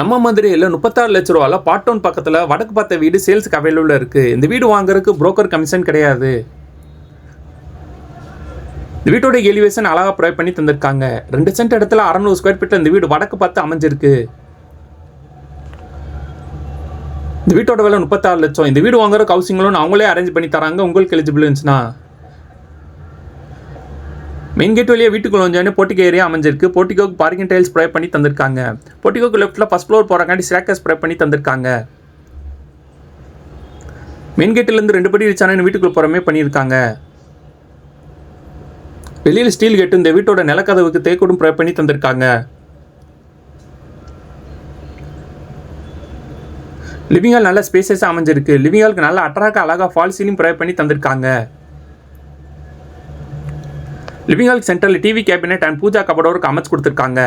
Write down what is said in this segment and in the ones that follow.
நம்ம மதுரையில் முப்பத்தாறு லட்ச ரூபால பாட்டோன் பக்கத்தில் வடக்கு பார்த்த வீடு சேல்ஸுக்கு அவைலபிளாக இருக்குது இந்த வீடு வாங்குறதுக்கு புரோக்கர் கமிஷன் கிடையாது. இந்த வீட்டோட எலிவேஷன் அழகாக ப்ரொவைட் பண்ணி தந்திருக்காங்க. ரெண்டு சென்ட் இடத்துல அறநூறு ஸ்கொயர் ஃபீட்டில் இந்த வீடு வடக்கு பார்த்து அமைஞ்சிருக்கு. இந்த வீட்டோட விலை முப்பத்தாறு லட்சம். இந்த வீடு வாங்குறதுக்கு ஹவுசிங் லோன் அவங்களே அரேஞ்ச் பண்ணி தராங்க. உங்களுக்கு எலிஜிபிள் இருந்துச்சுன்னா. மெயின் கேட் வழியாக வீட்டுக்குள்ள வந்து போட்டிகோ ஏரியா அமைஞ்சிருக்கு? போட்டிகோக்கு பார்க்கிங் டைல்ஸ் ஸ்ப்ரே பண்ணி தந்திருக்காங்க. போட்டிகோக்கு லெஃப்ட்டில் ஃபஸ்ட் ஃப்ளோர் போகிறக்காண்டி ஸ்ராக்கர் ஸ்ப்ரே பண்ணி தந்திருக்காங்க. மெயின் கேட்டிலேருந்து ரெண்டு படி வச்சானு வீட்டுக்குள்ள போகிறமே பண்ணியிருக்காங்க. வெளியில் ஸ்டீல் கேட்டு இந்த வீட்டோட நிலக்கதவுக்கு தேக்கூடும் ப்ரே பண்ணி தந்திருக்காங்க. லிவிங் ஹால் நல்ல ஸ்பேசஸாக அமைஞ்சிருக்கு. லிவிங் ஹாலுக்கு நல்ல அட்ராக்டாக அழகாக ஃபால் சீலிங் ப்ரே பண்ணி தந்திருக்காங்க. லிவிங் ஹால் சென்டரில் டிவி கேபினெட் அண்ட் பூஜா கபடோருக்கு அமைச்சு கொடுத்துருக்காங்க.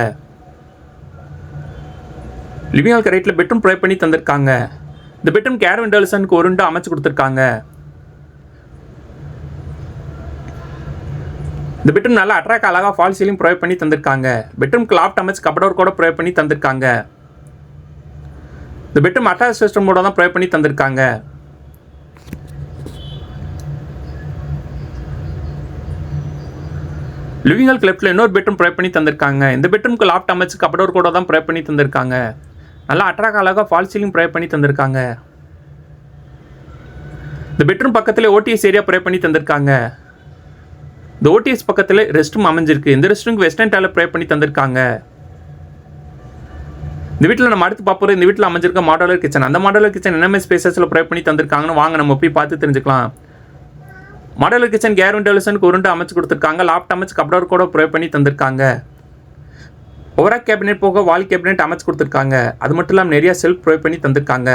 லிவிங் ஹால் ரைட்டில் பெட்ரூம் ப்ரொவைட் பண்ணி தந்திருக்காங்க. இந்த பெட்ரூம் கேர் விண்டோல்சனுக்கு ஒரு விண்டோ அமைச்சு கொடுத்துருக்காங்க. இந்த பெட்ரூம் நல்லா அட்ராக்ட் அழகாக ஃபால் சீலிங் ப்ரொவைட் பண்ணி தந்திருக்காங்க. பெட்ரூம்க்கு லாப்ட் அமைச்சு கபடோர் கூட ப்ரொவைட் பண்ணி தந்திருக்காங்க. இந்த பெட்ரூம் அட்டாச் சிஸ்டமோட தான் ப்ரொவைட் பண்ணி தந்திருக்காங்க. லிவிங் ஹால் லெஃப்ட்டில் இன்னொரு பெட்ரூம் ப்ரொவைட் பண்ணி தந்திருக்காங்க. இந்த பெட்ரூம்க்கு லாஃப்ட் அமைச்சு கபடோர் கூட தான் ப்ரொவைட் பண்ணி தந்திருக்காங்க. நல்லா அட்ராக் அழகாக ஃபால் சீலிங் ப்ரொவைட் பண்ணி தந்திருக்காங்க. இந்த பெட்ரூம் பக்கத்தில் ஓடிஎஸ் ஏரியா ப்ரொவைட் பண்ணி தந்திருக்காங்க. இந்த ஓடிஎஸ் பக்கத்தில் ரெஸ்ட் ரூம் அமைஞ்சிருக்கு. இந்த ரெஸ்ட் ரூம்க்கு வெஸ்டர்ன் டேல ப்ரொவைட் பண்ணி தந்திருக்காங்க. இந்த வீட்டில் நம்ம அடுத்து பார்ப்போம் இந்த வீட்டில் அமைஞ்சிருக்க மாடலர் கிச்சன் அந்த மாடலர் கிச்சன் என்னென்ன ஸ்பேசஸில் ப்ரொவைட் பண்ணி தந்திருக்காங்கன்னு வாங்க நம்ம போய் பார்த்து தெரிஞ்சுக்கலாம். மாடலர் கிச்சன் கேர் டெவலசனுக்கு உருண்டு அமைச்சு கொடுத்துருக்காங்க. லாப்ட் அமைச்சு கப்டர் கூட ப்ரொவைட் பண்ணி தந்திருக்காங்க. ஓவரா கேபினெட் போக வால் கேபினெட் அமைச்சு கொடுத்துருக்காங்க. அது மட்டும் இல்லாமல் நிறையா செல்ஃப் ப்ரொவைட் பண்ணி தந்திருக்காங்க.